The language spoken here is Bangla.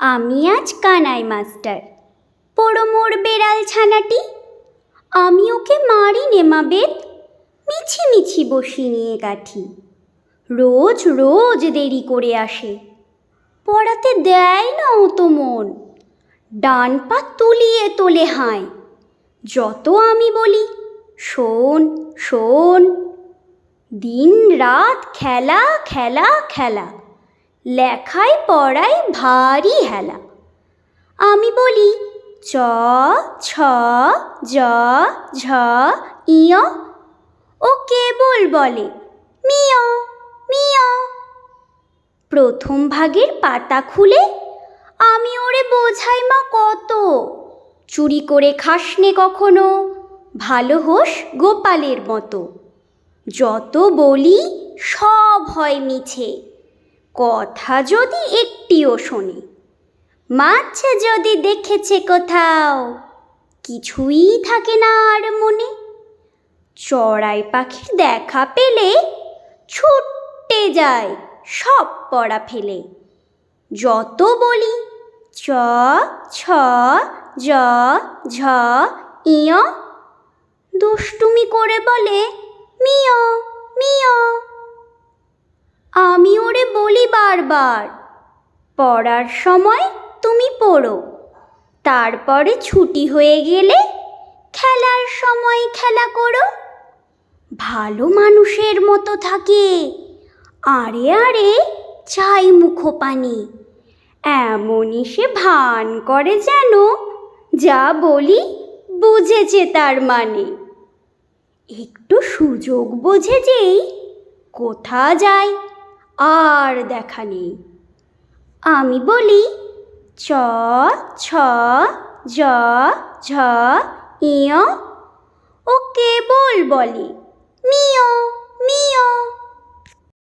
আমি আজ কানাই মাস্টার। পোড়ো মোর বেড়াল ছানাটি। আমি ওকে মারি নে মা বেদ মিছি মিছি বসি নিয়ে কাঠি। রোজ রোজ দেরি করে আসে। পড়াতে দেয় না ও তো মন। ডান পা তুলিয়ে তোলে হায়। যত আমি বলি, শোন শোন। দিন রাত খেলা খেলা খেলা। লেখায় পড়ায় ভারী হেলা। আমি বলি, চ, ছ, জ, ঝ, ইয়। ও কেবল বলে, মিয় মিয়। প্রথম ভাগের পাতা খুলে, আমি ওরে বোঝাই মা কত। চুরি করে খাসনে কখনো, ভালো হোস গোপালের মতো। যত বলি, সব হয় মিছে। কথা যদি একটিও শোনে, মাছ যদি দেখেছে কোথাও, কিছুই থাকে না আর মনে। চড়াই পাখির দেখা পেলে ছুটে যায়, সব পড়া ফেলে। যত বলি, চ, ছ, জ, ঝ, ইয়, দুষ্টুমি করে বলে, মিয় মিয়। আমি ওরে বলি বারবার। পড়ার সময় তুমি পড়ো। তারপরে ছুটি হয়ে গেলে খেলার সময় খেলা করো। ভালো মানুষের মতো থাকে। আরে আরে, চাই মুখ পানি এমনই সে ভান করে যেন, যা বলি বুঝেছে তার মানে। একটু সুযোগ বোঝে যেই কোথা যায় আর দেখা নেই। আমি বলি চ ছ জ ঝ ইয় ও কেবল বলে মিয়